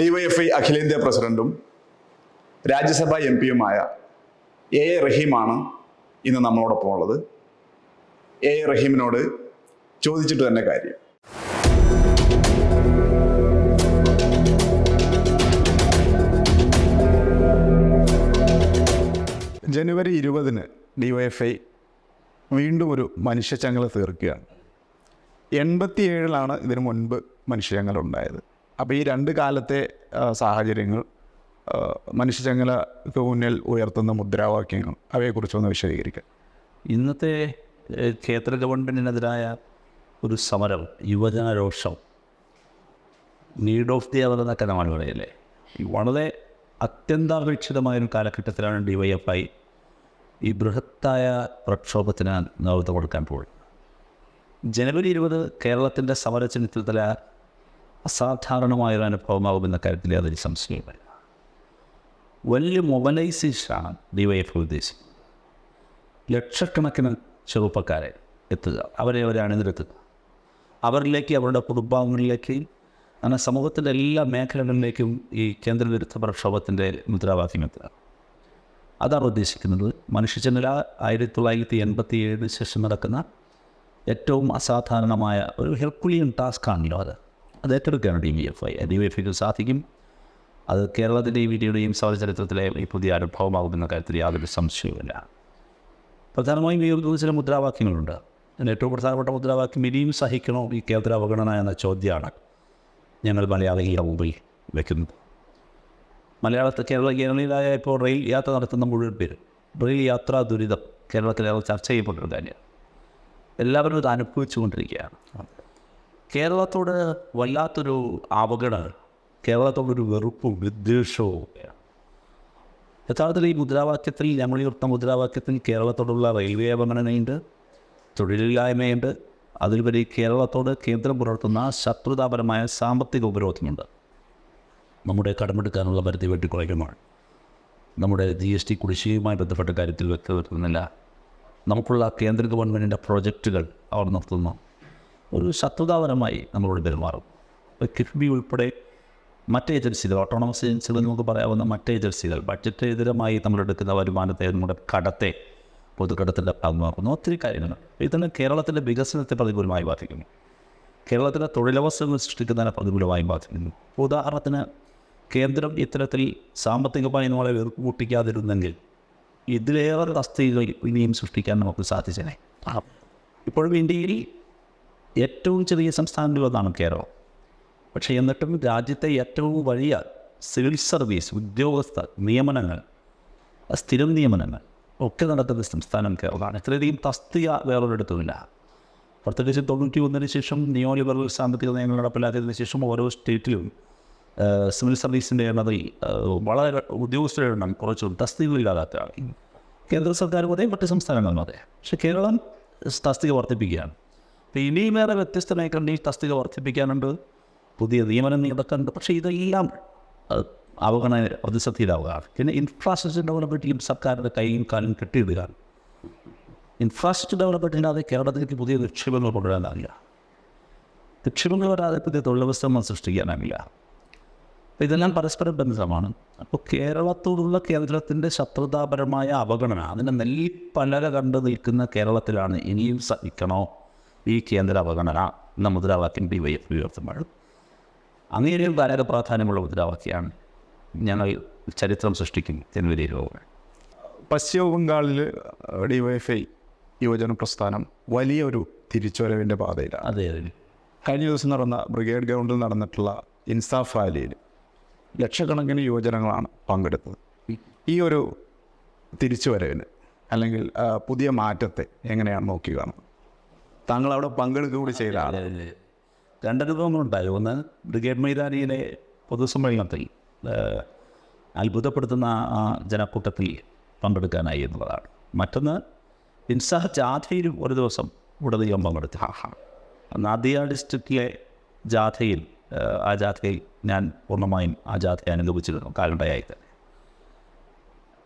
DYFI അഖിലേന്ത്യാ പ്രസിഡന്റും രാജ്യസഭാ എം പിയുമായ എ എ റഹീമാണ് ഇന്ന് നമ്മളോടൊപ്പം ഉള്ളത്. എ എ റഹീമിനോട് ചോദിച്ചിട്ട് തന്നെ കാര്യം. ജനുവരി ഇരുപതിന് ഡിവൈഎഫ്ഐ വീണ്ടും ഒരു മനുഷ്യച്ചങ്ങല തീർക്കുകയാണ്. എൺപത്തിയേഴിലാണ് ഇതിനു മുൻപ് മനുഷ്യങ്ങൾ ഉണ്ടായത് അപ്പോൾ ഈ രണ്ട് കാലത്തെ സാഹചര്യങ്ങൾ മനുഷ്യചങ്ങലക്ക് മുന്നിൽ ഉയർത്തുന്ന മുദ്രാവാക്യങ്ങൾ അവയെക്കുറിച്ചൊന്ന് വിശദീകരിക്കാം. ഇന്നത്തെ കേന്ദ്ര ഗവൺമെന്റിനെതിരായ ഒരു സമരം യുവജനരോഷം നീഡ് ഓഫ് ദി അവർ പറയല്ലേ ഈ വളരെ അത്യന്താപേക്ഷിതമായ ഒരു കാലഘട്ടത്തിലാണ് ഡി വൈ എഫ് ഐ ഈ ബൃഹത്തായ പ്രക്ഷോഭത്തിന് നേതൃത്വം കൊടുക്കാൻ പോകുന്നത്. ജനുവരി ഇരുപത് കേരളത്തിന്റെ സമരചരിത്രത്തിലെ അസാധാരണമായൊരു അനുഭവമാകുമെന്ന കാര്യത്തിൽ യാതൊരു സംശയമില്ല വലിയ മൊബലൈസേഷനാണ് ഡി വൈ എഫ് ഉദ്ദേശിക്കുന്നത് ലക്ഷക്കണക്കിന് ചെറുപ്പക്കാരെ എത്തുക അവരെ അവരെ അണിനിരത്തുക. അവരിലേക്ക് അവരുടെ കുടുംബാംഗങ്ങളിലേക്ക് അങ്ങനെ സമൂഹത്തിന്റെ എല്ലാ മേഖലകളിലേക്കും ഈ കേന്ദ്രവിരുദ്ധ പ്രക്ഷോഭത്തിന്റെ മുദ്രാവാക്യം എത്തുക. അതാണ് ഉദ്ദേശിക്കുന്നത്. മനുഷ്യജനല ആയിരത്തി തൊള്ളായിരത്തി എൺപത്തി ഏഴിന് ശേഷം നടക്കുന്ന ഏറ്റവും അസാധാരണമായ ഒരു ഹെൽക്കുലിയൻ ടാസ്ക് ടാസ്ക്കാണല്ലോ അത്. അത് ഏറ്റെടുക്കുകയാണ് D V F I D V F ഐക്ക് സാധിക്കും. അത് കേരളത്തിന്റെ ഈ വീഡിയോയുടെയും ചരിത്രത്തിലെ ഈ പുതിയ അനുഭവമാകുമെന്ന കാര്യത്തിൽ യാതൊരു സംശയവുമില്ല. പ്രധാനമായും ഒരു ചില മുദ്രാവാക്യങ്ങളുണ്ട്. ഏറ്റവും പ്രധാനപ്പെട്ട മുദ്രാവാക്യം ഇനിയും സഹിക്കണോ? ഈ കേന്ദ്ര അവഗണന എന്ന ചോദ്യമാണ് ഞങ്ങൾ മലയാളികളുടെ മുമ്പിൽ വയ്ക്കുന്നത് മലയാളത്തിൽ കേരള കേരളീയരായ ഇപ്പോൾ റെയിൽ യാത്ര നടത്തുന്ന മുഴുവൻ പേര് റെയിൽ യാത്രാ ദുരിതം കേരളത്തിൽ ചർച്ച ചെയ്യപ്പെട്ടൊരു കാര്യമാണ്. എല്ലാവരും ഇത് അനുഭവിച്ചുകൊണ്ടിരിക്കുകയാണ്. കേരളത്തോട് വല്ലാത്തൊരു അവഗണന കേരളത്തോടൊരു വെറുപ്പും വിദ്വേഷവും യഥാർത്ഥത്തിൽ ഈ മുദ്രാവാക്യത്തിൽ ഞങ്ങൾ ഉയർത്ത മുദ്രാവാക്യത്തിൽ കേരളത്തോടുള്ള റെയിൽവേ അവഗണനയുണ്ട് തൊഴിലില്ലായ്മയുണ്ട്. അതിലുപരി കേരളത്തോട് കേന്ദ്രം പുലർത്തുന്ന ശത്രുതാപരമായ സാമ്പത്തിക ഉപരോധമുണ്ട്. നമ്മുടെ കടമെടുക്കാനുള്ള പരിധി വെട്ടിക്കുറയ്ക്കുമാണ് നമ്മുടെ ജി എസ് ടി കുടിശ്ശികയുമായി ബന്ധപ്പെട്ട കാര്യത്തിൽ വ്യക്തത വരുത്തുന്നില്ല. നമുക്കുള്ള കേന്ദ്ര ഗവൺമെന്റിന്റെ പ്രോജക്റ്റുകൾ അവർ നിർത്തുന്നു. ഒരു ശത്രുതാപരമായി നമ്മളോട് പെരുമാറും. ഇപ്പോൾ കിഫ്ബി ഉൾപ്പെടെ മറ്റ് ഏജൻസികൾ ഓട്ടോണമസ് ഏജൻസികൾ നമുക്ക് പറയാവുന്ന മറ്റ് ഏജൻസികൾ ബഡ്ജറ്റ് എതിരമായി നമ്മളെടുക്കുന്ന വരുമാനത്തെ നമ്മുടെ കടത്തെ പൊതുക്കടത്തിന്റെ ഭാഗമാക്കുന്നു ഒത്തിരി കാര്യങ്ങൾ. ഇതിന് കേരളത്തിന്റെ വികസനത്തെ പ്രതികൂലമായി ബാധിക്കുന്നു. കേരളത്തിലെ തൊഴിലവസരങ്ങൾ സൃഷ്ടിക്കുന്നതിനെ പ്രതികൂലമായി ബാധിക്കുന്നു. ഉദാഹരണത്തിന് കേന്ദ്രം ഇത്തരത്തിൽ സാമ്പത്തികമായി നമ്മളെ കൂട്ടിക്കാതിരുന്നെങ്കിൽ ഇതിലേറെ തസ്തികകൾ ഇനിയും സൃഷ്ടിക്കാൻ നമുക്ക് സാധിച്ചേനെ. ഇപ്പോഴും ഇന്ത്യയിൽ ഏറ്റവും ചെറിയ സംസ്ഥാനങ്ങളിലൊന്നാണ് കേരളം. പക്ഷേ എന്നിട്ടും രാജ്യത്തെ ഏറ്റവും വലിയ സിവിൽ സർവീസ് ഉദ്യോഗസ്ഥ നിയമനങ്ങൾ സ്ഥിരം നിയമനങ്ങൾ ഒക്കെ നടത്തുന്ന സംസ്ഥാനം കേരളമാണ്. ഇത്രയധികം തസ്തിക വേറൊരിടത്തുമില്ല. പ്രത്യേകിച്ച് തൊണ്ണൂറ്റി ഒന്നിന് ശേഷം നിയോ ലിബറൽ സാമ്പത്തിക നയങ്ങൾ നടപ്പിലാക്കിയതിന് ശേഷം ഓരോ സ്റ്റേറ്റിലും സിവിൽ സർവീസിന്റെ എണ്ണത്തിൽ വളരെ ഉദ്യോഗസ്ഥരുടെ എണ്ണം കുറച്ചും തസ്തികകളില്ലാതാക്കുകയാണ് കേന്ദ്ര സർക്കാരും അതേ മറ്റ് സംസ്ഥാനങ്ങളും അതെ. പക്ഷേ കേരളം തസ്തിക വർദ്ധിപ്പിക്കുകയാണ്. ഇനിയും വേറെ വ്യത്യസ്ത മേഖലയിൽ ഈ തസ്തിക വർദ്ധിപ്പിക്കാനുണ്ട്. പുതിയ നിയമനം നടക്കാനുണ്ട് പക്ഷേ ഇതെല്ലാം അവഗണന പ്രതിസന്ധിയിലാവുക. പിന്നെ ഇൻഫ്രാസ്ട്രക്ചർ ഡെവലപ്മെന്റിലും സർക്കാരിന്റെ കൈയും കാലും കെട്ടിയിടുകയാണ് ഇൻഫ്രാസ്ട്രക്ചർ ഡെവലപ്മെന്റിനാതെ കേരളത്തിലേക്ക് പുതിയ നിക്ഷേപങ്ങൾ കൊണ്ടുവരാനാകില്ല നിക്ഷേപങ്ങൾ വരാതെ പുതിയ തൊഴിലവസരങ്ങൾ സൃഷ്ടിക്കാനാകില്ല അപ്പോൾ ഇതെല്ലാം പരസ്പരം ബന്ധമാണ് അപ്പോൾ കേരളത്തോടുള്ള കേന്ദ്രത്തിന്റെ ശത്രുതാപരമായ അവഗണന അതിനെ നെല്ലിപ്പലക കണ്ട് നിൽക്കുന്ന കേരളത്തിലാണ് ഇനിയും സഹിക്കണോ? ഈ കേന്ദ്ര അവഗണന എന്ന മുദ്രാവാക്യം ഡി വൈ എഫ് ഉയർത്തുമ്പോൾ. അങ്ങനെയും വളരെ പ്രാധാന്യമുള്ള മുദ്രാവാക്യമാണ് ഞങ്ങൾ ചരിത്രം സൃഷ്ടിക്കും ജനുവരി ഇരുപത്. പശ്ചിമ ബംഗാളിൽ ഐ യുവജന പ്രസ്ഥാനം വലിയൊരു തിരിച്ചുവരവിന്റെ പാതയിലാണ്. അതെ അതെ. കഴിഞ്ഞ ദിവസം നടന്ന ബ്രിഗേഡ് ഗ്രൗണ്ടിൽ നടന്നിട്ടുള്ള ഇൻസാഫ് റാലിയിൽ ലക്ഷക്കണക്കിന് യുവജനങ്ങളാണ് പങ്കെടുത്തത്. ഈ ഒരു തിരിച്ചുവരവിന് അല്ലെങ്കിൽ പുതിയ മാറ്റത്തെ എങ്ങനെയാണ് നോക്കി കാണുന്നത് താങ്കൾ അവിടെ പങ്കെടുക്കുക കൂടി ആളാണ്. രണ്ടനുഭവങ്ങളുണ്ടായി ഒന്ന് ബ്രിഗേഡ് മൈതാനിയിലെ പൊതുസമ്മേളനത്തിൽ അത്ഭുതപ്പെടുത്തുന്ന ആ ജനക്കൂട്ടത്തിൽ പങ്കെടുക്കാനായി എന്നുള്ളതാണ്. മറ്റൊന്ന് ഇൻസാ ജാഥയിലും ഒരു ദിവസം ഉടനീളം പങ്കെടുത്തു. നദിയ ഡിസ്ട്രിക്റ്റിലെ ജാഥയിൽ ആ ജാഥയിൽ ഞാൻ പൂർണമായും ആ ജാഥയെ അനുഭവിച്ചിരുന്നു കാലണ്ടയായി തന്നെ.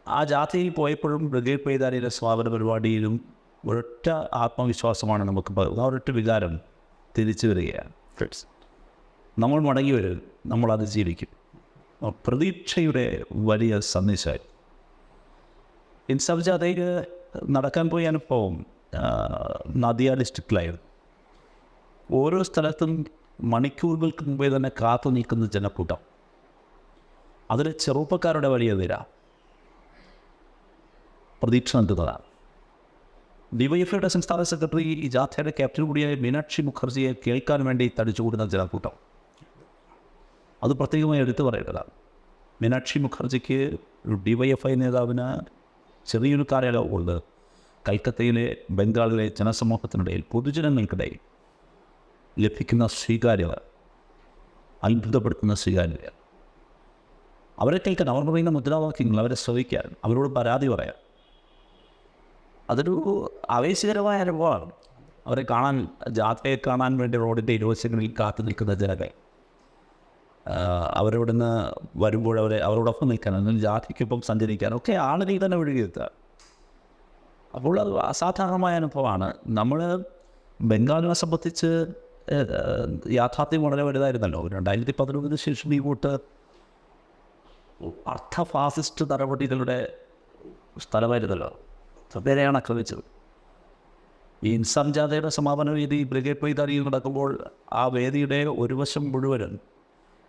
ആ ജാഥയിൽ പോയപ്പോഴും ബ്രിഗേഡ് മൈതാനിയിലെ സ്വാഗത പരിപാടിയിലും ഒരൊറ്റ ആത്മവിശ്വാസമാണ് നമുക്ക് ആ ഒരൊറ്റ വികാരം തിരിച്ചു വരികയാണ്. നമ്മൾ മടങ്ങി വരും നമ്മൾ അത് ജീവിക്കും. പ്രതീക്ഷയുടെ വലിയ സന്ദേശമായി ഇൻസാഫ് ജാഥയിൽ നടക്കാൻ പോയ അനുഭവം നദിയ ഡിസ്ട്രിക്റ്റിലായിരുന്നു ഓരോ സ്ഥലത്തും മണിക്കൂറുകൾക്ക് മുമ്പേ തന്നെ കാത്തു നിൽക്കുന്ന ജനക്കൂട്ടം. അതിൽ ചെറുപ്പക്കാരുടെ വലിയ നിര. പ്രതീക്ഷ നൽകുന്നതാണ്. ഡിവൈഎഫ്ഐയുടെ സംസ്ഥാന സെക്രട്ടറി ജാഥയുടെ ക്യാപ്റ്റൻ കൂടിയായ മീനാക്ഷി മുഖർജിയെ കേൾക്കാൻ വേണ്ടി തടിച്ചുകൂടുന്ന ജനക്കൂട്ടം അത് പ്രത്യേകമായി എടുത്തു പറയേണ്ടതാണ്. മീനാക്ഷി മുഖർജിക്ക് ഡിവൈഎഫ്ഐ നേതാവിന് ചെറിയൊരു കാര്യമുണ്ട് കൽക്കത്തയിലെ ബംഗാളിലെ ജനസമൂഹത്തിനിടയിൽ പൊതുജനങ്ങൾക്കിടയിൽ ലഭിക്കുന്ന സ്വീകാര്യത അത്ഭുതപ്പെടുത്തുന്ന സ്വീകാര്യത അവരെ കേൾക്കാൻ അവർ പറയുന്ന മുദ്രാവാക്യങ്ങൾ അവരെ ശ്രവിക്കാൻ അവരോട് പരാതി പറയാൻ അതൊരു ആവേശകരമായ അനുഭവമാണ്. അവരെ കാണാൻ ജാഥയെ കാണാൻ വേണ്ടി റോഡിന്റെ ഇരുവശങ്ങളിൽ കാത്തു നിൽക്കുന്ന ജനങ്ങൾ. നിന്ന് വരുമ്പോൾ അവരെ അവരോടൊപ്പം നിൽക്കാൻ അല്ലെങ്കിൽ ജാഥയ്ക്കൊപ്പം സഞ്ചരിക്കാൻ ഒക്കെ ആളുകൾ തന്നെ ഒഴുകിയെത്തുക അപ്പോൾ അത് അസാധാരണമായ അനുഭവമാണ്. നമ്മൾ ബംഗാളിനെ സംബന്ധിച്ച് യാഥാർത്ഥ്യം വളരെ വലുതായിരുന്നല്ലോ. രണ്ടായിരത്തി പതിനൊന്നിന് ശേഷം ഈ കൂട്ട് അർത്ഥ ഫാസിസ്റ്റ് നടപടികളുടെ സ്ഥലമായിരുന്നല്ലോ. സഭേരെയാണ് ആക്രമിച്ചത്. ഈ ഇൻസാം ജാഥയുടെ സമാപന വേദി ബ്രിഗേഡ് മൈതാനിയിൽ നടക്കുമ്പോൾ ആ വേദിയുടെ ഒരു വശം മുഴുവനും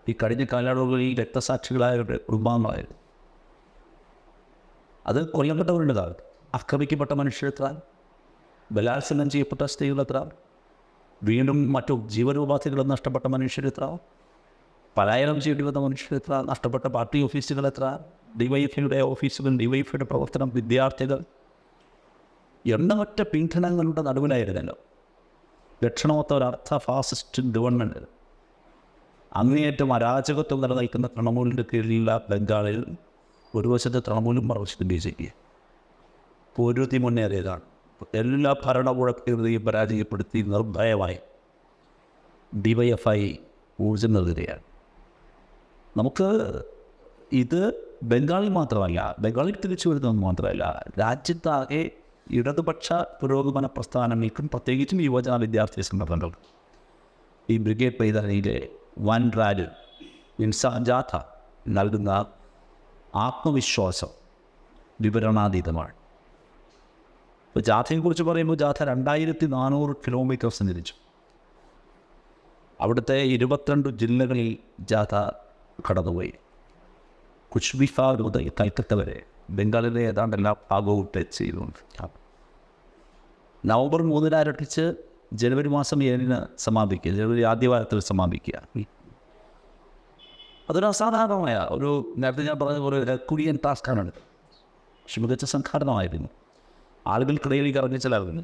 ഈ കഴിഞ്ഞ കാലയളവുകളിൽ രക്തസാക്ഷികളായവരുടെ കുടുംബാംഗങ്ങളായിരുന്നു. അത് കൊല്ലപ്പെട്ടവരുടേതാണ്. ആക്രമിക്കപ്പെട്ട മനുഷ്യരെത്ര ബലാത്സംഗം ചെയ്യപ്പെട്ട സ്ത്രീകളെത്ര വീണ്ടും മറ്റു ജീവനോപാധികളും നഷ്ടപ്പെട്ട മനുഷ്യരെത്ര പലായനം ചെയ്യേണ്ടി വന്ന മനുഷ്യരെത്ര നഷ്ടപ്പെട്ട പാർട്ടി ഓഫീസുകൾ എത്ര ഡിവൈഎഫ്ഐയുടെ ഓഫീസുകൾ ഡിവൈഎഫ്ഐയുടെ പ്രവർത്തനം വിദ്യാർത്ഥികൾ എണ്ണമറ്റ പീഡനങ്ങളുടെ നടുവിലായിരുന്നല്ലോ. ദക്ഷിണമൊത്ത ഒരു അർത്ഥ ഫാസിസ്റ്റ് ഗവൺമെന്റ് അങ്ങേയറ്റം അരാജകത്വം നിലനിൽക്കുന്ന തൃണമൂലിന്റെ കീഴിലുള്ള ബംഗാളിൽ ഒരു വശത്ത് തൃണമൂലും മറുവശത്ത് ബി ജെ പി. പൊരുതി മുന്നേറിയതാണ്. എല്ലാ ഭരണപുഴക്കെതിരെയും പരാജയപ്പെടുത്തി നിർഭയമായി. ഡിവൈഎഫ്ഐ ഊർജം നൽകുകയാണ് നമുക്ക് ഇത് ബംഗാളിൽ മാത്രമല്ല ബംഗാളിൽ തിരിച്ചു വരുന്നത് മാത്രമല്ല രാജ്യത്താകെ ഇടതുപക്ഷ പുരോഗമന പ്രസ്ഥാനങ്ങൾക്കും പ്രത്യേകിച്ചും യുവജന വിദ്യാർത്ഥി സംഘടനകൾക്കും ഈ ബ്രിഗേഡ് പൈതാനിയിലെ വൻ റാലി ഇൻസാ ജാഥ നൽകുന്ന ആത്മവിശ്വാസം വിവരണാതീതമാണ്. ഇപ്പോൾ ജാഥയെക്കുറിച്ച് പറയുമ്പോൾ ജാഥ രണ്ടായിരത്തി നാനൂറ് കിലോമീറ്റർ സഞ്ചരിച്ചു അവിടുത്തെ ഇരുപത്തിരണ്ട് ജില്ലകളിൽ ജാഥ കടന്നുപോയി. കുച്ച് ബിഹാർ മുതൽ കൽക്കത്ത വരെ ബംഗാളിലെ ഏതാണ്ട് എല്ലാ ഭാഗവും ടച്ച് ചെയ്തുകൊണ്ട്. നവംബർ മൂന്നിന് ആരംഭിച്ച് ജനുവരി മാസം ഏഴിന് സമാപിക്കുക. ജനുവരി ആദ്യ വാരത്തിൽ സമാപിക്കുക. അതൊരു അസാധാരണമായ ഒരു നേരത്തെ ഞാൻ പറഞ്ഞ പോലെ കുടിയൻ ടാസ്ക്കാണ് പക്ഷെ മികച്ച സംഘാടനമായിരുന്നു. ആളുകൾക്കിടയിലേക്ക് ചിലർന്ന്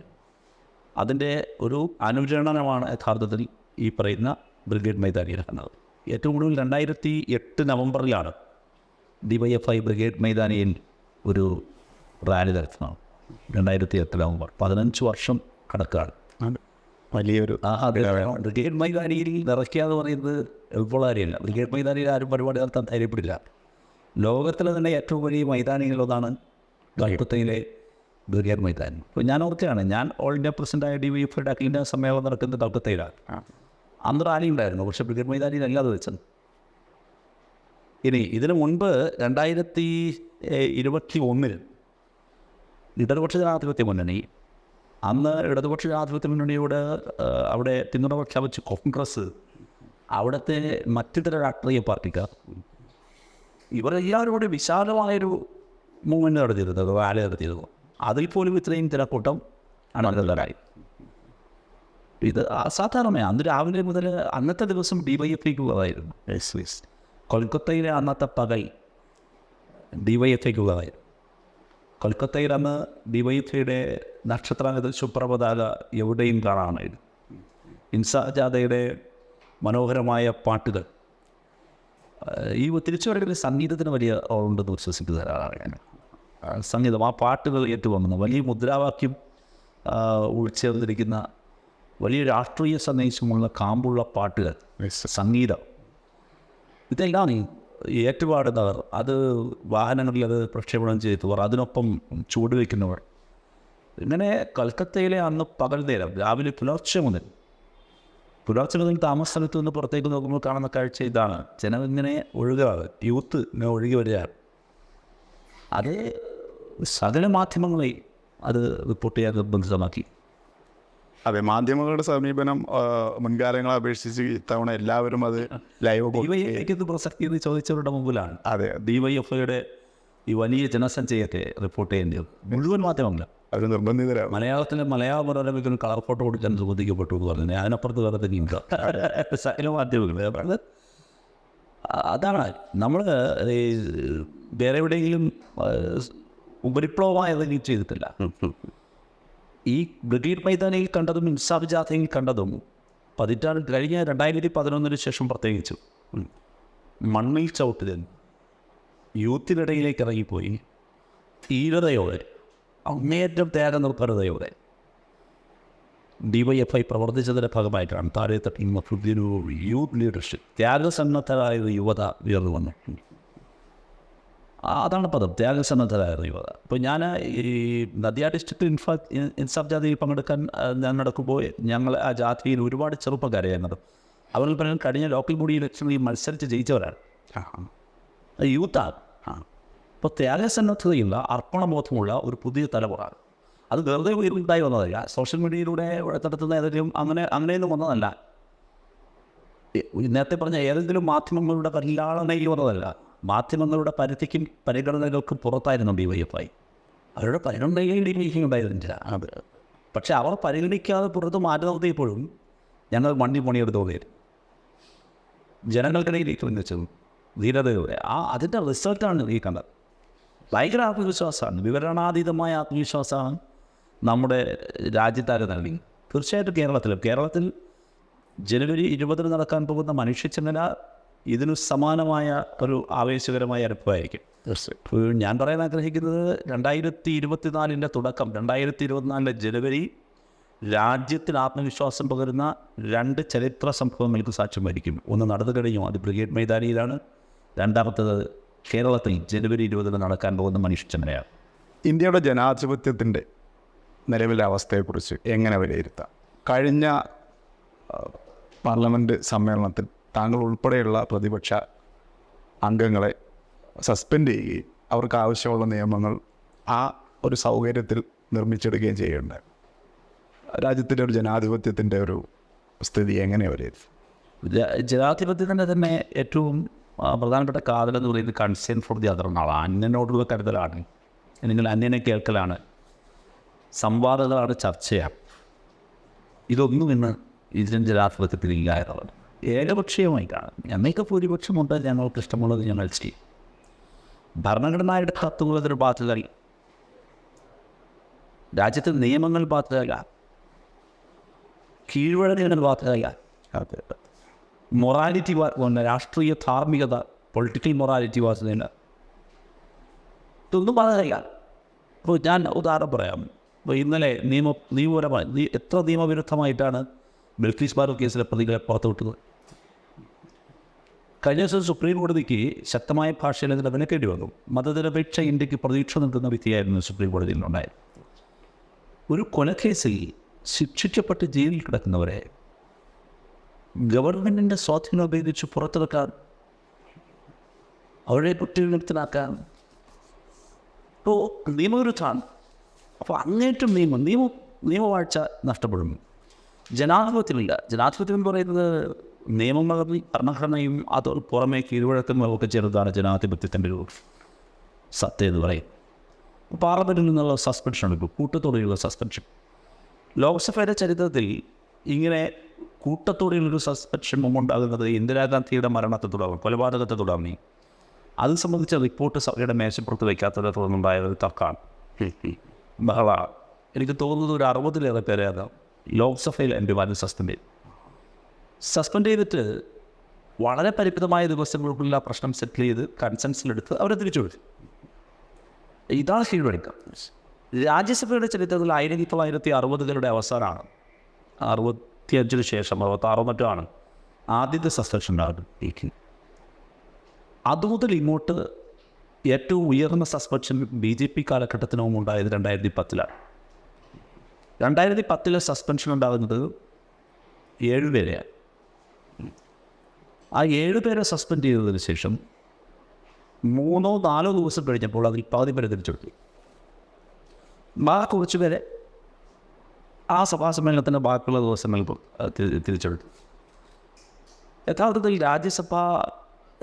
അതിന്റെ ഒരു അനുചരണമാണ് യഥാർത്ഥത്തിൽ ഈ പറയുന്ന ബ്രിഗേഡ് മൈതാനിയിൽ നടന്നത് ഏറ്റവും കൂടുതൽ രണ്ടായിരത്തി എട്ട് നവംബറിലാണ് D Y F I brigade മൈതാനിയിൽ ഒരു റാലി നടത്തുന്നത്. രണ്ടായിരത്തി എട്ട് നവംബർ. പതിനഞ്ച് വർഷം കണക്കാണ്. വലിയൊരു ആ ബ്രിഗേഡ് മൈതാനിയിൽ നിറയ്ക്കുക എന്ന് പറയുന്നത് എളുപ്പമുള്ള കാര്യമല്ല ബ്രിഗേഡ് മൈതാനിയിൽ ആരും പരിപാടി നടത്താൻ ധൈര്യപ്പെടില്ല. ലോകത്തിലെ തന്നെ ഏറ്റവും വലിയ മൈതാനികളൊന്നാണ് കൽപ്പത്തയിലെ ബ്രിഗേഡ് മൈതാനി. അപ്പോൾ ഞാൻ ഓർക്കുകയാണ് ഞാൻ ഓൾ ഇന്ത്യ പ്രസിഡന്റായ ഡി വൈ എഫയുടെ അഖിലേന്ത്യാ സമ്മേളനം നടക്കുന്നത് കൽപ്പത്തയിലാണ്. അന്ന് റാലി ഉണ്ടായിരുന്നു പക്ഷേ ബ്രിഗേഡ് മൈതാനിയിൽ അത് വെച്ചത്. ഇനി ഇതിനു മുൻപ് രണ്ടായിരത്തി ഇരുപത്തി ഒന്നിൽ ഇടതുപക്ഷ ജനാധിപത്യ മുന്നണി അന്ന് ഇടതുപക്ഷ ജനാധിപത്യ മുന്നണിയോട് അവിടെ പിന്തുണ പ്രഖ്യാപിച്ച് കോൺഗ്രസ് അവിടുത്തെ മറ്റു ചില രാഷ്ട്രീയ പാർട്ടിക്കാർ ഇവരെല്ലാവരും കൂടി വിശാലമായൊരു മൂവ്മെന്റ് നടത്തിയിരുന്നത് റാലി നടത്തിയിരുന്നു. അതിൽ പോലും ഇത്രയും ജനക്കൂട്ടം അണുതലായി ഇത് അസാധാരണമാണ് അന്ന് രാവിലെ മുതൽ അന്നത്തെ ദിവസം ഡി വൈ എഫ് ഐക്കുള്ളതായിരുന്നു കൊൽക്കത്തയിലെ അന്നത്തെ പകൽ ഡി വൈ എഫ് ഐക്കുള്ളതായിരുന്നു കൊൽക്കത്തയിൽ അന്ന് ഡി വൈ എഫ് ഐയുടെ നക്ഷത്രാഗത ശുപ്രപതാക എവിടെയും കാണാനായിരുന്നു ഇൻസാജാഥയുടെ മനോഹരമായ പാട്ടുകൾ. ഈ തിരിച്ചു തിരിച്ചുവരവിൽ സംഗീതത്തിന് വലിയ ഉണ്ടെന്ന് വിശ്വസിക്കുന്ന ഒരാളാണ് ഞാൻ. സംഗീതം ആ പാട്ടുകൾ ഏറ്റുവന്ന വലിയ മുദ്രാവാക്യം ഉൾച്ചേർന്നിരിക്കുന്ന വലിയ രാഷ്ട്രീയ സന്ദേശമുള്ള കാമ്പുള്ള പാട്ടുകൾ സംഗീതം. ഇതെല്ലാം ഏറ്റുപാടുന്നവർ അത് വാഹനങ്ങളിൽ അത് പ്രക്ഷേപണം ചെയ്തവർ അതിനൊപ്പം ചുവടുവെക്കുന്നവർ ഇങ്ങനെ കൽക്കത്തയിലെ അന്ന് പകൽ നേരം രാവിലെ പുലർച്ചെ മുതൽ പുലർച്ചെ മുതൽ താമസ സ്ഥലത്ത് നിന്ന് പുറത്തേക്ക് നോക്കുമ്പോൾ കാണുന്ന കാഴ്ച ഇതാണ്. ജനം ഇങ്ങനെ ഒഴുകാറ് യൂത്ത് ഇങ്ങനെ ഒഴുകി വരികയാണ്. അത് സകല മാധ്യമങ്ങളെ അത് റിപ്പോർട്ട് ചെയ്യാൻ നിർബന്ധിതമാക്കി. അതെ മാധ്യമങ്ങളുടെ സമീപനം മുൻകാലങ്ങളെ അപേക്ഷിച്ച് ഇത്തവണ എല്ലാവരും അത് ലൈവ് ഡിവൈഎഫ്ഐക്ക് പ്രസക്തി എന്ന് ചോദിച്ചവരുടെ മുമ്പിലാണ്. അതെ. ഡിവൈഎഫ്ഐയുടെ ഈ വലിയ ജനസഞ്ചയത്തെ റിപ്പോർട്ട് ചെയ്യേണ്ടി. മുഴുവൻ മാധ്യമങ്ങൾ അവർ നിർബന്ധിതരാണ്. മലയാളത്തിലെ മലയാള മനോരമയ്ക്ക് ഒരു കളർ ഫോട്ടോ കൊടുക്കാൻ ചോദിക്കപ്പെട്ടു എന്ന് പറഞ്ഞു. അതിനപ്പുറത്ത് വേറെ തന്നെയുണ്ട് സകല മാധ്യമങ്ങൾ അതാണ്. നമ്മൾ ഈ വേറെ എവിടെയെങ്കിലും ഉപരിപ്ലവമായ എന്തെങ്കിലും ചെയ്തിട്ടില്ല. ഈ ബ്രിഗേഡ് മൈതാനിയിൽ കണ്ടതും ഇൻസാഫ് ജാഥയിൽ കണ്ടതും പതിറ്റാണ്ട് കഴിഞ്ഞ രണ്ടായിരത്തി പതിനൊന്നിന് ശേഷം പ്രത്യേകിച്ചു മണ്ണിൽ ചവിട്ടുതൻ യൂത്തിനിടയിലേക്ക് ഇറങ്ങിപ്പോയി ധീരതയോടെ അങ്ങേയറ്റം ത്യാഗനിർഭരതയോടെ ഡി വൈ എഫ് ഐ പ്രവർത്തിച്ചതിന്റെ ഭാഗമായിട്ടാണ് താരത്തെ പുതിയൊരു യൂത്ത് ലീഡർഷിപ്പ് ത്യാഗസന്നദ്ധരായ യുവത ഉയർന്നു വന്നു ആ, അതാണ് പദം. ത്യാഗ സന്നദ്ധരായിരുന്നു യുവത അപ്പോൾ ഞാൻ ഈ നദിയ ഡിസ്ട്രിക്ട് ഇൻഫാ ഇൻസാഫ് ജാതിയിൽ പങ്കെടുക്കാൻ ഞാൻ നടക്കുമ്പോൾ ഞങ്ങൾ ആ ജാതിയിൽ ഒരുപാട് ചെറുപ്പക്കാരെ നടന്നു അവരിൽ പറഞ്ഞാൽ കഴിഞ്ഞ ലോക്കൽ ബോഡി ഇലക്ഷനിൽ മത്സരിച്ച് ജയിച്ചവരാണ്. യൂത്താണ്. അപ്പോൾ ത്യാഗസന്നദ്ധതയുള്ള അർപ്പണബോധമുള്ള ഒരു പുതിയ തലമുറ. അത് വെറുതെ ഉയർന്നതായി വന്നതല്ല. സോഷ്യൽ മീഡിയയിലൂടെ നടത്തുന്ന ഏതെങ്കിലും അങ്ങനെ അങ്ങനെയൊന്നും വന്നതല്ല. നേരത്തെ പറഞ്ഞ ഏതെങ്കിലും മാധ്യമങ്ങളുടെ പരിലാളനയിൽ വന്നതല്ല. മാധ്യമങ്ങളുടെ പരിധിക്കും പരിഗണനകൾക്കും പുറത്തായിരുന്നു ഡി വൈ എഫ് ഐ അവരുടെ പരിഗണനയിൽ ഉണ്ടായിരുന്നില്ല അത് പക്ഷേ അവർ പരിഗണിക്കാതെ പുറത്ത് മാറ്റി നിർത്തിയപ്പോഴും ഞങ്ങൾ മണ്ണി പണിയെടുത്ത് തോന്നിയത് ജനങ്ങൾക്കിടയിലേക്ക് വെച്ചു ധീരതയോടെ ആ അതിന്റെ റിസൾട്ടാണ് ഈ കണ്ടത്. ഭയങ്കര ആത്മവിശ്വാസമാണ്. വിവരണാതീതമായ ആത്മവിശ്വാസമാണ് നമ്മുടെ രാജ്യത്താരെ നൽകി തീർച്ചയായിട്ടും കേരളത്തിലും. കേരളത്തിൽ ജനുവരി ഇരുപതിന് നടക്കാൻ പോകുന്ന മനുഷ്യചങ്ങല ഇതിനു സമാനമായ ഒരു ആവേശകരമായ അനുഭവമായിരിക്കും. തീർച്ചയായും ഞാൻ പറയാൻ ആഗ്രഹിക്കുന്നത് രണ്ടായിരത്തി ഇരുപത്തിനാലിന്റെ തുടക്കം രണ്ടായിരത്തി ഇരുപത്തിനാലിന്റെ ജനുവരി രാജ്യത്തിൽ ആത്മവിശ്വാസം പകരുന്ന രണ്ട് ചരിത്ര സംഭവങ്ങൾക്ക് സാക്ഷ്യം വഹിക്കും ഒന്ന് നടന്നു കഴിഞ്ഞു അത് ബ്രിഗേഡ് മൈതാനിയിലാണ്. രണ്ടാമത്തത് കേരളത്തിൽ ജനുവരി ഇരുപതിന് നടക്കാൻ പോകുന്ന മനുഷ്യചന്ദ്രയാണ് ഇന്ത്യയുടെ ജനാധിപത്യത്തിന്റെ നിലവിലെ അവസ്ഥയെക്കുറിച്ച് എങ്ങനെ വിലയിരുത്താം? കഴിഞ്ഞ പാർലമെന്റ് സമ്മേളനത്തിൽ താങ്കൾ ഉൾപ്പെടെയുള്ള പ്രതിപക്ഷ അംഗങ്ങളെ സസ്പെൻഡ് ചെയ്യുകയും അവർക്ക് ആവശ്യമുള്ള നിയമങ്ങൾ ആ ഒരു സൗകര്യത്തിൽ നിർമ്മിച്ചെടുക്കുകയും ചെയ്യുന്നുണ്ട് രാജ്യത്തിന്റെ ഒരു ജനാധിപത്യത്തിന്റെ ഒരു സ്ഥിതി എങ്ങനെയാണ് വിലയിരുത്തും ജനാധിപത്യത്തിന്റെ തന്നെ ഏറ്റവും പ്രധാനപ്പെട്ട കാതൽ എന്ന് പറയുന്നത് കൺസേൺ ഫോർ ദി അതർ എന്നാണ്. അന്യനോടുള്ള കരുതലാണ്. നിങ്ങൾ അന്യനെ കേൾക്കലാണ്. സംവാദങ്ങളാണ് ചർച്ചയാണ്. ഇതൊന്നും ഇന്ന് ഇന്ത്യൻ ജനാധിപത്യത്തിൽ ഇല്ലായതാണ് ഏകപക്ഷീയമായി കാണും ഞങ്ങൾക്ക് ഭൂരിപക്ഷമുണ്ട് ഞങ്ങൾക്ക് ഇഷ്ടമുള്ളത് ഞങ്ങൾ ചെയ്യും. ഭരണഘടനയുടെ തത്വങ്ങളതൊരു ബാധ്യതയല്ല. രാജ്യത്തെ നിയമങ്ങൾ ബാധ്യതയല്ല. കീഴ്വഴങ്ങുകൾ ബാധ്യതയല്ല. മൊറാലിറ്റി വാർത്ത രാഷ്ട്രീയ ധാർമ്മികത പൊളിറ്റിക്കൽ മൊറാലിറ്റി വാർത്തയില്ല ഇതൊന്നും ബാധകയില്ല ഇപ്പോൾ ഞാൻ ഉദാഹരണം പറയാം. ഇന്നലെ നിയമ നിയമപരമായി എത്ര നിയമവിരുദ്ധമായിട്ടാണ് ബാറു കേസിലെ പ്രതികളെ പുറത്തുവിട്ടത് കഴിഞ്ഞ ദിവസം സുപ്രീം കോടതിക്ക് ശക്തമായ ഭാഷയിൽ അതിനെ വിലക്കേണ്ടി വന്നു. മതനിരപേക്ഷ ഇന്ത്യയ്ക്ക് പ്രതീക്ഷ നൽകുന്ന വിധിയായിരുന്നു സുപ്രീം കോടതിയിൽ ഉണ്ടായത് ഒരു കൊലക്കേസിൽ ശിക്ഷിക്കപ്പെട്ട് ജയിലിൽ കിടക്കുന്നവരെ ഗവൺമെന്റിന്റെ സ്വാധീനം ഉപയോഗിച്ച് പുറത്തിറക്കാൻ അവരെ കുറ്റവിമുക്തനാക്കാൻ. ഇപ്പോൾ നിയമവിരുദ്ധമാണ്. അപ്പോൾ അങ്ങേറ്റം നിയമം നിയമം നിയമവാഴ്ച നഷ്ടപ്പെടും. ജനാധിപത്യമില്ല ജനാധിപത്യം എന്ന് പറയുന്നത് നിയമങ്ങളും ഭരണഘടനയും അത് പുറമേ കീഴ്വഴക്കങ്ങളും ഒക്കെ ചേർന്നതാണ് ജനാധിപത്യത്തിന്റെ ഒരു സത്യ എന്ന് പറയും. പാർലമെന്റിൽ നിന്നുള്ള സസ്പെൻഷൻ എടുക്കും കൂട്ടത്തോടെയുള്ള സസ്പെൻഷൻ. ലോക്സഭയുടെ ചരിത്രത്തിൽ ഇങ്ങനെ കൂട്ടത്തോടെയുള്ളൊരു സസ്പെൻഷൻ ഉണ്ടാകുന്നത് ഇന്ദിരാഗാന്ധിയുടെ മരണത്തെ തുടർന്ന് കൊലപാതകത്തെ തുടങ്ങി അത് സംബന്ധിച്ച റിപ്പോർട്ട് സഭയുടെ മേശപ്പുറത്ത് വയ്ക്കാത്തതിനെ തുടർന്നുണ്ടായ ഒരു തർക്കമാണ്. ബഹള എനിക്ക് തോന്നുന്നത് ഒരു അറുപതിലേറെ പേരെ അത് ലോക്സഭയിൽ എം പിമാരും സസ്പെൻഡ് ചെയ്തു. സസ്പെൻഡ് ചെയ്തിട്ട് വളരെ പരിമിതമായ ദിവസങ്ങൾക്കുള്ള പ്രശ്നം സെറ്റിൽ ചെയ്ത് കൺസെൻസിലെടുത്ത് അവരെ തിരിച്ചു വിളിച്ചു ഇതാണ് കീഴ്വഴക്കം രാജ്യസഭയുടെ ചരിത്രത്തിൽ ആയിരത്തി തൊള്ളായിരത്തി അറുപതുകളുടെ അവസാനമാണ്. അറുപത്തിയഞ്ചിന് ശേഷം അറുപത്താറോ മറ്റോ ആണ് ആദ്യത്തെ സസ്പെൻഷൻ ഉണ്ടാകുന്നത് അതുമുതൽ ഇങ്ങോട്ട് ഏറ്റവും ഉയർന്ന സസ്പെൻഷൻ ബി ജെ പി കാലഘട്ടത്തിനും ഉണ്ടായത് രണ്ടായിരത്തി പത്തിലാണ്. രണ്ടായിരത്തി പത്തിലെ സസ്പെൻഷൻ ഉണ്ടാകുന്നത് ഏഴുപേരെയാണ് ആ ഏഴുപേരെ സസ്പെൻഡ് ചെയ്തതിന് ശേഷം മൂന്നോ നാലോ ദിവസം കഴിഞ്ഞപ്പോൾ അതിൽ പകുതി പേരെ തിരിച്ചെടുത്തു. ആ കുറച്ച് പേരെ ആ സഭാ സമ്മേളനത്തിന്റെ ബാക്കിയുള്ള തി- തിരിച്ചെടുത്തു. യഥാർത്ഥത്തിൽ രാജ്യസഭ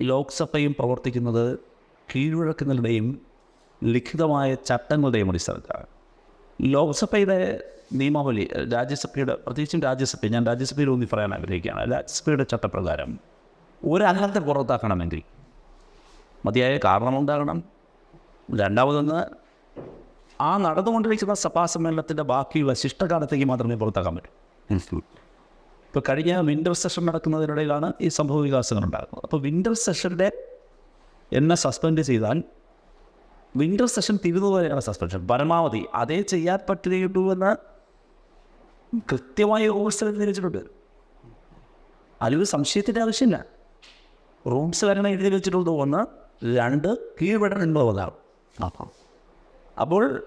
ലോക്സഭയും പ്രവർത്തിക്കുന്നത് കീഴ്വഴക്കങ്ങളുടെയും ലിഖിതമായ ചട്ടങ്ങളുടെയും അടിസ്ഥാനത്തിലാണ്. ലോക്സഭയുടെ നിയമാവലി രാജ്യസഭയുടെ പ്രത്യേകിച്ചും രാജ്യസഭ ഞാൻ രാജ്യസഭയിൽ ഊന്നി പറയാൻ ആഗ്രഹിക്കുകയാണ്. രാജ്യസഭയുടെ ചട്ടപ്രകാരം ഒരംഗത്തെ പുറത്താക്കണമെങ്കിൽ മതിയായ കാരണമുണ്ടാകണം. രണ്ടാമതൊന്ന് ആ നടന്നുകൊണ്ടിരിക്കുന്ന സഭാ സമ്മേളനത്തിന്റെ ബാക്കിയുള്ള ശിഷ്ടകാലത്തേക്ക് മാത്രമേ പുറത്താക്കാൻ പറ്റൂ. ഇപ്പോൾ കഴിഞ്ഞ വിന്റർ സെഷൻ നടക്കുന്നതിനിടയിലാണ് ഈ സംഭവ വികാസങ്ങൾ ഉണ്ടാകുന്നത്. അപ്പോൾ വിന്റർ സെഷന്റെ എന്നെ സസ്പെൻഡ് ചെയ്താൽ വിന്റർ സെഷൻ തീരുന്നതുവരെയാണ് സസ്പെൻഷൻ. പരമാവധി അതേ ചെയ്യാൻ പറ്റുകയുള്ളൂ എന്ന് കൃത്യമായ റൂൾസ് തിരിച്ചിട്ടുണ്ട് അതിലൊരു സംശയത്തിന്റെ ആവശ്യമില്ല. റൂംസ് വരണം എഴുതി വെച്ചിട്ടുള്ളത് ഒന്ന് രണ്ട് കീഴ്പ്പെടേണ്ടതാണ് അപ്പോൾ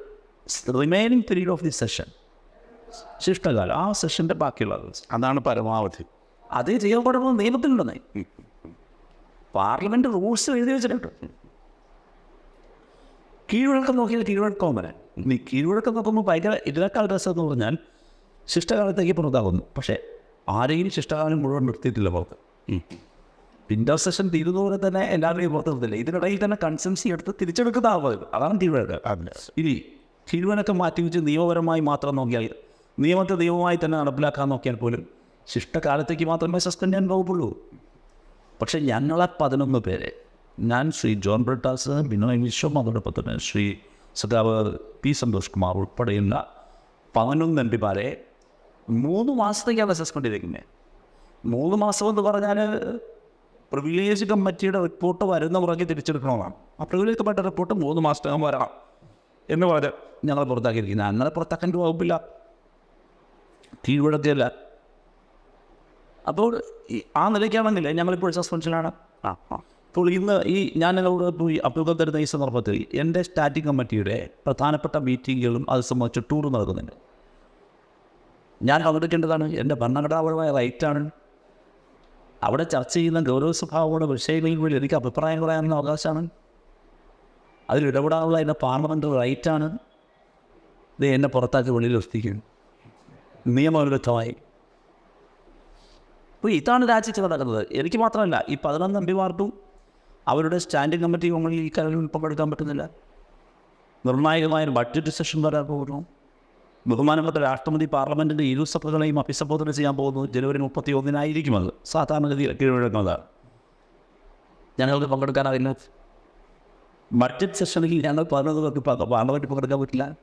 remaining period of the session ശിഷ്ടകാലം ആ സെഷന്റെ ബാക്കിയുള്ള അതാണ് പരമാവധി. അതേ ചെയ്യാൻ പാടുള്ള നിയമത്തിലുണ്ടെന്നേ. പാർലമെന്റ് റൂൾസ് എഴുതി വെച്ചിട്ടുണ്ട്. കീഴ്വഴക്കം നോക്കിയാൽ കീഴ്വഴക്കവും വരാൻ നീ കീഴ്വഴക്കം നോക്കുമ്പോൾ ഭയങ്കര ഇതിനേക്കാൾ രസം എന്ന് പറഞ്ഞാൽ ശിഷ്ടകാലത്തേക്ക് പുറത്താകുന്നു. പക്ഷേ ആരെയും ശിഷ്ടകാലം മുഴുവൻ നിർത്തിയിട്ടില്ല പുറത്ത്. വിൻഡർ സെഷൻ തീരുന്നതുപോലെ തന്നെ എല്ലാവരെയും പുറത്ത് നിർത്തില്ല ഇതിനിടയിൽ തന്നെ കൺസെൻസി എടുത്ത് തിരിച്ചെടുക്കുന്ന ആവുന്നത് അതാണ് കീഴ്വഴക്കം. ഇനി കീഴ്വഴക്കം മാറ്റി വെച്ച് നിയമപരമായി മാത്രം നോക്കിയാൽ നിയമത്തെ നിയമമായി തന്നെ നടപ്പിലാക്കാൻ നോക്കിയാൽ പോലും ശിഷ്ടകാലത്തേക്ക് മാത്രമേ സസ്പെൻഡ് ചെയ്യാൻ പോകുള്ളൂ പക്ഷേ ഞങ്ങളെ പതിനൊന്ന് പേരെ ഞാൻ ശ്രീ ജോൺ ബ്രിട്ടാസ് ബിനോയ് വിശ്വം അതോടൊപ്പം തന്നെ ശ്രീ സഖാവ് പി സന്തോഷ് കുമാർ ഉൾപ്പെടെയുള്ള പതിനൊന്ന് എം പിമാരെ മൂന്ന് മാസത്തേക്കാണ് അസസ്മെന്റ് ചെയ്തിരിക്കുന്നത് മൂന്ന് മാസം എന്ന് പറഞ്ഞാൽ പ്രിവിലേജ് കമ്മിറ്റിയുടെ റിപ്പോർട്ട് വരുന്ന പുറകെ തിരിച്ചെടുക്കണമെന്നാണ് ആ പ്രിവിലേജ് കമ്മിറ്റിയുടെ റിപ്പോർട്ട് മൂന്ന് മാസത്തിനകം വരണം എന്ന് പറഞ്ഞ് ഞങ്ങൾ പുറത്താക്കിയിരിക്കുന്നത് അങ്ങനെ പുറത്താക്കാൻ വകുപ്പില്ല. കീഴ്വഴക്കല്ല. അപ്പോൾ ആ നിലയ്ക്കാണെങ്കിൽ ഞങ്ങളിപ്പോൾ സസ്പെൻഷനാണ് ആ ആ. അപ്പോൾ ഇന്ന് ഈ ഞാൻ നിങ്ങളോട് അഭിമുഖം തരുന്ന ഈ സന്ദർഭത്തിൽ എന്റെ സ്റ്റാറ്റിംഗ് കമ്മിറ്റിയുടെ പ്രധാനപ്പെട്ട മീറ്റിങ്ങുകളും അത് സംബന്ധിച്ച് ടൂർ നടക്കുന്നുണ്ട്. ഞാൻ അവതരിക്കേണ്ടതാണ് എന്റെ ഭരണഘടനാപരമായ റൈറ്റാണ്. അവിടെ ചർച്ച ചെയ്യുന്ന ഗൗരവ സ്വഭാവമുള്ള വിഷയങ്ങളിൽ കൂടി എനിക്ക് അഭിപ്രായം പറയാനുള്ള അവകാശമാണ്. അതിൽ ഇടപെടാനുള്ള എന്റെ പാർലമെന്ററി റൈറ്റാണ്. ഇത് എന്നെ പുറത്താക്കി വെളിയിൽ എത്തിക്കും. നിയമവിരുദ്ധമായി. അപ്പോൾ ഇതാണ് രാജ്യത്ത് നടക്കുന്നത്. എനിക്ക് മാത്രമല്ല ഈ പതിനൊന്ന് എം പിമാർക്കും അവരുടെ സ്റ്റാൻഡിംഗ് കമ്മിറ്റി യോഗങ്ങളിൽ ഈ കാര്യങ്ങളിൽ പങ്കെടുക്കാൻ പറ്റുന്നില്ല. നിർണായകമായ ബഡ്ജറ്റ് സെഷൻ വരാൻ പോകുന്നു. ബഹുമാനപ്പെട്ട രാഷ്ട്രപതി പാർലമെന്റിന്റെ ഇരുസഭകളെയും അഭിസംബോധന ചെയ്യാൻ പോകുന്നു. ജനുവരി മുപ്പത്തി ഒന്നിനായിരിക്കും അത്. സാധാരണഗതിയിൽ കീഴടക്കുന്നതാണ് ഞങ്ങൾക്ക് പങ്കെടുക്കാനാവില്ല. ബഡ്ജറ്റ് സെഷനിൽ ഞങ്ങൾ പതിനൊന്ന് പേർക്ക് പാർലമെന്റ് പങ്കെടുക്കാൻ പറ്റില്ല.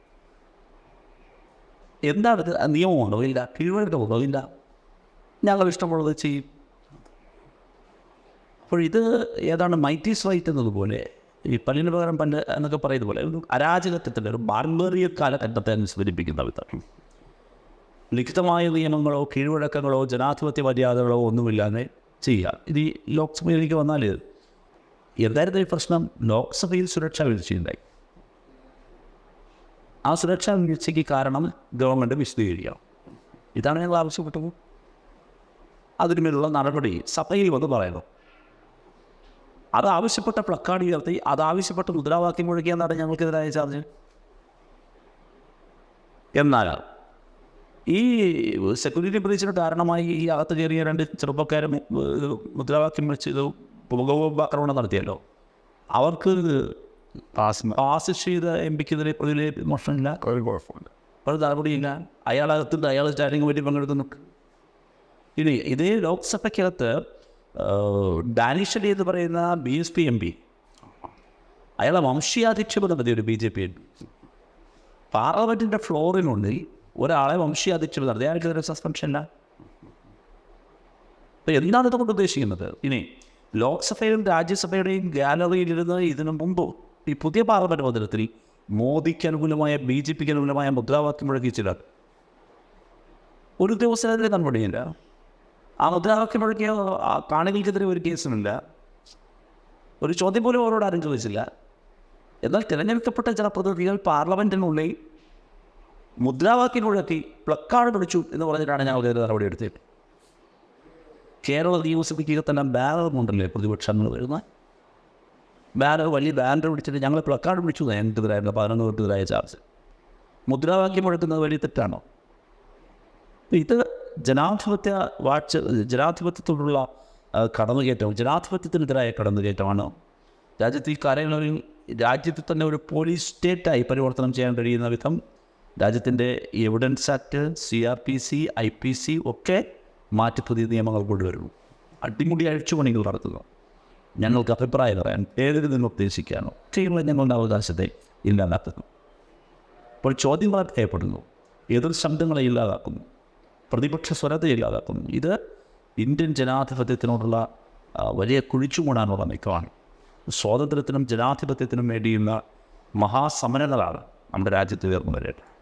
എന്താണ് നിയമമാണോ ഇല്ല? കീഴ്വഴക്കമുണ്ടോ ഇല്ല? ഞങ്ങൾ ഇഷ്ടമുള്ളത് ചെയ്യും. അപ്പോൾ ഇത് ഏതാണ് മൈറ്റീസ് റൈറ്റ് എന്നതുപോലെ ഈ പല്ലിന് പകരം പല്ല് എന്നൊക്കെ പറയുന്ന പോലെ ഒരു അരാജകത്വത്തിന്റെ ഒരു ബാർബറിയ കാലഘട്ടത്തെ അനുസ്മരിപ്പിക്കുന്ന വിധം ലിഖിതമായ നിയമങ്ങളോ കീഴ്വഴക്കങ്ങളോ ജനാധിപത്യ മര്യാദകളോ ഒന്നുമില്ലാതെ ചെയ്യുക. ഇത് ഈ ലോക്സഭയിലേക്ക് വന്നാൽ എന്തായിരുന്നു ഈ പ്രശ്നം? ലോക്സഭയിൽ സുരക്ഷാ വീഴ്ചയുണ്ടായി. ആ സുരക്ഷാ വീഴ്ചയ്ക്ക് കാരണം ഗവൺമെന്റ് വിശദീകരിക്കണം ഇതാണ് ഞങ്ങൾ ആവശ്യപ്പെട്ടത്. അതിനുമേലുള്ള നടപടി സഭയിൽ വന്ന് പറയുന്നു അത് ആവശ്യപ്പെട്ട പ്ലക്കാർഡ് ഉയർത്തി അത് ആവശ്യപ്പെട്ട മുദ്രാവാക്യം മുഴക്കിയെന്നാണ് ഞങ്ങൾക്കെതിരായ ചാർജ് എന്നാൽ ഈ സെക്യൂരിറ്റി ബ്രീച്ചിന് കാരണമായി ഈ അകത്ത് കയറിയ രണ്ട് ചെറുപ്പക്കാരും മുദ്രാവാക്യം വെച്ച് ഇത് ഉപഗോപാക്രമണം നടത്തിയല്ലോ. അവർക്ക് പാസ് പാസ് ചെയ്ത എം പിക്കെതിരെ പ്രതിയിലെ മോഷണമില്ല ഒരു നടപടിയില്ല. അയാളകത്തുണ്ട് അയാൾ സ്റ്റാൻഡിംഗ് കമ്മിറ്റി പങ്കെടുക്കുന്നു ഇനി ഇതേ ലോക്സഭയ്ക്കകത്ത് ഡാനിഷ് അലി എന്ന് പറയുന്ന B S P M P. അയാളെ വംശീയാധിക്ഷേപം നടത്തിയ ഒരു B J P M P പാർലമെന്റിന്റെ ഫ്ലോറിനുള്ളിൽ ഒരാളെ വംശീയാധിക്ഷേപം നടത്തി. അയാൾക്കെതിരെ സസ്പെൻഷൻ അല്ല. അപ്പോൾ എന്താണ് ഇതുകൊണ്ട് ഉദ്ദേശിക്കുന്നത്? ഇനി ലോക്സഭയിലും രാജ്യസഭയുടെയും ഗാലറിയിലിരുന്ന് ഇതിനു മുമ്പ് ഈ പുതിയ പാർലമെന്റ് മന്ദിരത്തിൽ മോദിക്ക് അനുകൂലമായ ബി ജെ പിക്ക് അനുകൂലമായ മുദ്രാവാക്യം മുഴക്കി ചിലർ ഒരു ദിവസത്തിനെതിരെ നടപടിയില്ല ആ മുദ്രാവാക്യം മുഴക്കിയ കാണികൾക്കെതിരെ ഒരു കേസുമില്ല. ഒരു ചോദ്യം പോലും അവരോട് ആരും ചോദിച്ചില്ല. എന്നാൽ തിരഞ്ഞെടുക്കപ്പെട്ട ജനപ്രതിനിധികൾ പ്രതിനിധികൾ പാർലമെന്റിനുള്ളിൽ മുദ്രാവാക്യം മുഴക്കി പ്ലക്കാർഡ് പിടിച്ചു എന്ന് പറഞ്ഞിട്ടാണ് ഒരു നടപടി എടുത്തത്. കേരള നിയമസഭയ്ക്ക് തന്നെ ബാനർ കൊണ്ടല്ലേ പ്രതിപക്ഷങ്ങൾ വരുന്ന ബാനർ വലിയ ബാനർ പിടിച്ചിട്ട് ഞങ്ങൾ പ്ലക്കാർഡ് പിടിച്ചു ഞങ്ങൾക്കെതിരായിട്ടുള്ള പതിനൊന്ന് പേർക്കെതിരായ ചാർജ്. മുദ്രാവാക്യം മുഴക്കുന്നത് വലിയ തെറ്റാണോ? ഇത് ജനാധിപത്യ വാഴ്ച ജനാധിപത്യത്തോടുള്ള കടന്നുകയറ്റം ജനാധിപത്യത്തിനെതിരായ കടന്നുകയറ്റമാണ്. രാജ്യത്ത് ഈ കാര്യങ്ങളിൽ രാജ്യത്ത് തന്നെ ഒരു പോലീസ് സ്റ്റേറ്റായി പരിവർത്തനം ചെയ്യാൻ കഴിയുന്ന വിധം രാജ്യത്തിന്റെ evidence act C R P C I P C ഒക്കെ മാറ്റി പുതിയ നിയമങ്ങൾ കൊണ്ടുവരുന്നു. അടിമുടി അഴിച്ചുപണികൾ നടത്തുന്നു. ഞങ്ങൾക്ക് അഭിപ്രായം പറയാൻ ഏതൊരു നിന്ന് ഉദ്ദേശിക്കാനോ ചെയ്യുന്ന ഞങ്ങളുടെ അവകാശത്തെ ഇല്ലാതാക്കുന്നു. അപ്പോൾ ചോദ്യങ്ങൾ ഭയപ്പെടുന്നു എതിർ ശബ്ദങ്ങളെ ഇല്ലാതാക്കുന്നു. പ്രതിപക്ഷ സ്വരത ഇല്ലാതാക്കുന്നു. ഇത് ഇന്ത്യൻ ജനാധിപത്യത്തിനോടുള്ള വലിയ കുഴിച്ചുമൂടാനുള്ള നീക്കമാണ്. സ്വാതന്ത്ര്യത്തിനും ജനാധിപത്യത്തിനും വേണ്ടിയുള്ള മഹാസമരങ്ങളാണ് നമ്മുടെ രാജ്യത്ത് ഉയർന്നു വരേണ്ടത്.